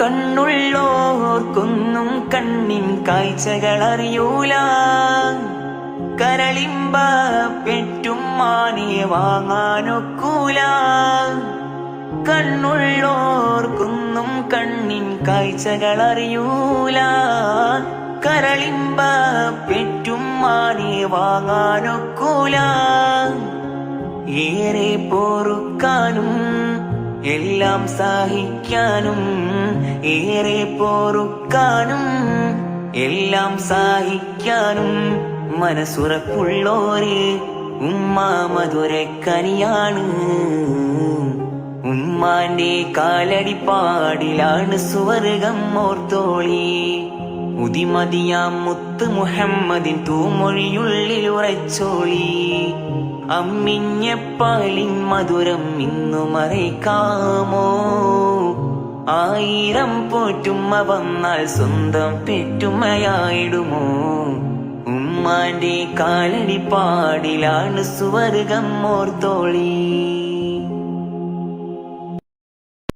കണ്ണുള്ളോർക്കൊന്നും കണ്ണിൻ കാഴ്ചകൾ അറിയൂല കരളിമ്പ പെറ്റും മാനിയെ വാങ്ങാനൊക്കൂല. കണ്ണുള്ളോർക്കൊന്നും കണ്ണിൻ കാഴ്ചകൾ അറിയൂല കരളിമ്പ പെറ്റും മാനിയെ വാങ്ങാനൊക്കൂല. ഏറെ പൊറുക്കാനും എല്ലാം സഹിക്കാനും ഏറെ പോറുക്കാനും എല്ലാം സഹിക്കാനും മനസ്സുറപ്പുള്ളോര് ഉമ്മ മധുരക്കനിയാണ് ഉമ്മാന്റെ കാലടിപ്പാടിലാണ് സ്വർഗം ഓർത്തോളി. ഉതിമതിയാം മുത്ത് മുഹമ്മദിൻ തൂമൊഴിയുള്ളിൽ ഉറച്ചോളി. അമ്മിഞ്ഞപ്പാലിൻ മധുരം ഇന്നു മറയ്ക്കാമോ? ആയിരം പോറ്റുമ്മ വന്നാൽ സ്വന്തം പെറ്റുമ്മയായിടുമോ ഉമ്മാന്റെ കാലടി പാടിലാണ് സുവർഗം ഓർത്തോളി.